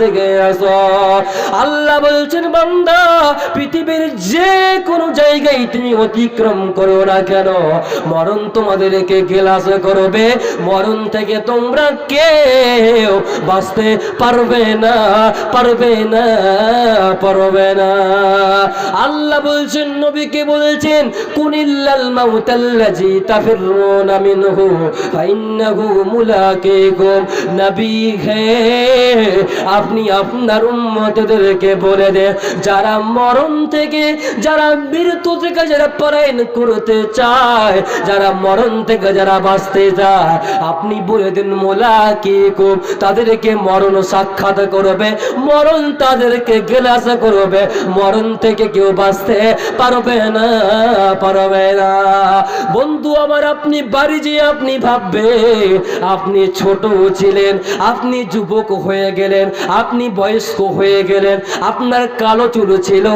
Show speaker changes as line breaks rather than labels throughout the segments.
দিকে আসো। আল্লাহ বলছেন বান্দা পৃথিবীর যে কোনো জায়গায় তুমি অতিক্রম করো না কেন? মরণ তোমাদেরকে গেলাস করবে। মরণ থেকে তোমরা কেউ বাঁচতে পারবে না পারবে না পারবে না। আল্লাহ বলছেন, নবীকে বলছেন, কুনিল্লাল মাউতাল্লাজি তাফিরুনা মিনহু, ফাইন্নাহু মুলাকিকুম। নবী হে, আপনি আপনার উম্মতদেরকে বলে দে, যারা মরণ থেকে, যারা মৃত্যু থেকে যারা পরায়ণ করতে চায়, যারা মরণ থেকে যারা বাঁচতে আপনি বলে দিন মুলাকিকুম তাদেরকে মরণ সাক্ষাৎ করবে, মরণ তাদেরকে গেলাসা করবে, মরণ থেকে কেউ বাঁচতে পারবে না পারবে না। বন্ধু আমার, আপনি বাড়ি যে আপনি ভাববে আপনি ছোট ছিলেন, আপনি যুবক হয়ে গেলেন, আপনি বয়স্ক হয়ে গেলেন, আপনার কালো চুল ছিল,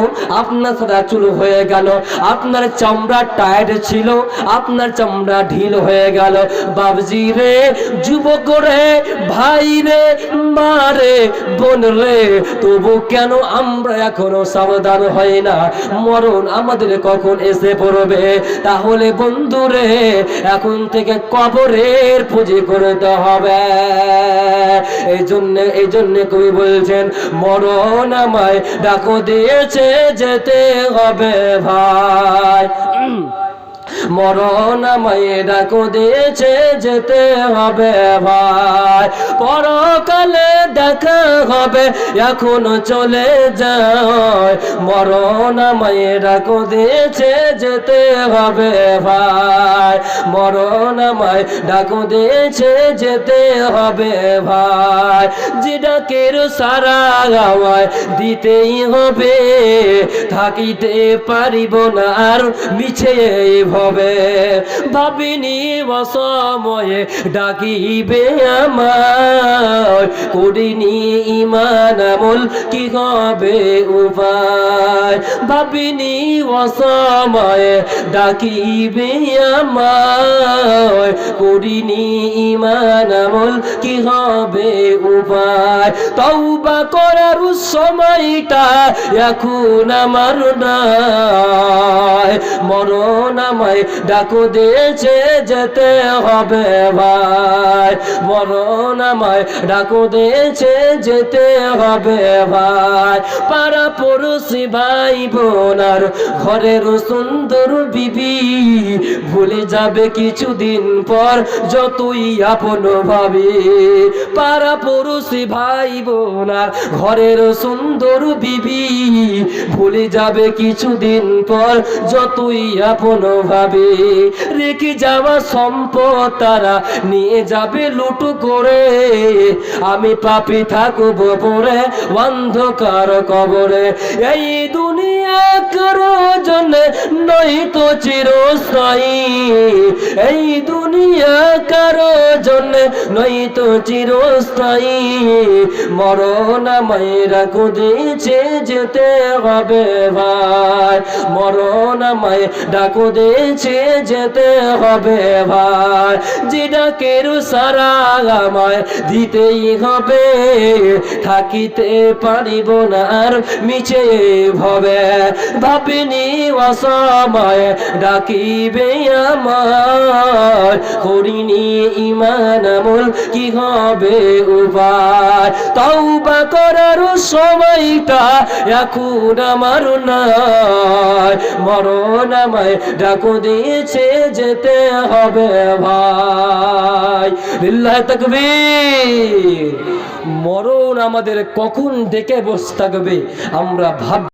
আপনার সাদা চুল হয়ে গেল আপনার চামড়া টায়ার্ড ছিল, আপনার চামড়া ঢিল হয়ে গেল। বাবজি রে, যুবক রে, ভাই রে, মা রে, বোন রে, তবু কেন আমরা এখনও সাবধান হয় না? মরণ আমাদের কখন এসে পড়বে? তাহলে বন্ধু রে, এখন থেকে কবরের পুঁজি করতে হবে। এই জন্য এই জন্য কবি বলছেন, মরণ আমায় ডাকো, দিয়েছে যেতে হবে ভাই। মরণ আমায় ডাকো দিয়েছে যেতে হবে ভাই। পরকালে দেখা হবে এখন চলে যায়। মরণ আমায় ডাকো, দিয়েছে যেতে হবে ভাই। মরণ আমায় ডাকো, দিয়েছে যেতে হবে ভাই। যে ডাকের সারা আমায় দিতেই হবে, থাকিতে পারিব না আর মিছে হবে ভাবিনি অসময়ে ডাকিবে আমার করিনি ইমান আমল কি হবে উপায়? ভাবিনি অসময়ে, ডাকিবে আমার করিনি ইমান আমল কি হবে উপায়? তওবা করার সময়টা এখন আমার নাই। মরণ আমায় ডাকো দিয়েছে যেতে হবে ভাই। মরণ আমায় ডাকো দিয়েছে যেতে হবে ভাই। পাড়া পড়োশি ভাই বোনার ঘরের সুন্দর বিবি, ভুলে যাবে কিছুদিন পর যতই আপন ভাবে। পাড়া পড়োশি ভাই বোনার ঘরের সুন্দর বিবি, ভুলে যাবে কিছুদিন পর যতই আপন ভাবে। রেখে যাওয়া সম্পদ তারা নিয়ে যাবে লুটু করে। আমি পাপি থাকব পরে অন্ধকার কবরে। এই দুনিয়া কারও জন্য নই তো চিরস্থায়ী। এই দুনিয়া কারও জন্য নই তো চিরস্থায়ী। মরণ আমায় রাখো যেতে হবে ভাই। মরণ আমায় ডাকো, দিয়েছে যেতে হবে ভাই। যে ডাকের সারা আমায় দিতেই হবে, থাকিতে পারিব না আর মিছে ভবে। ভাবিনি অসময় ডাকিবে আমার করিনি ইমান আমল, কি হবে উপায়? তওবা করার সময়টা এখন আমার নয় মরণ আমায় ডাকো, দিয়েছে যেতে হবে ভাই। লিল্লাহ তাকবীর। মরণ আমাদের কখন ডেকে বসে থাকবে, আমরা ভাব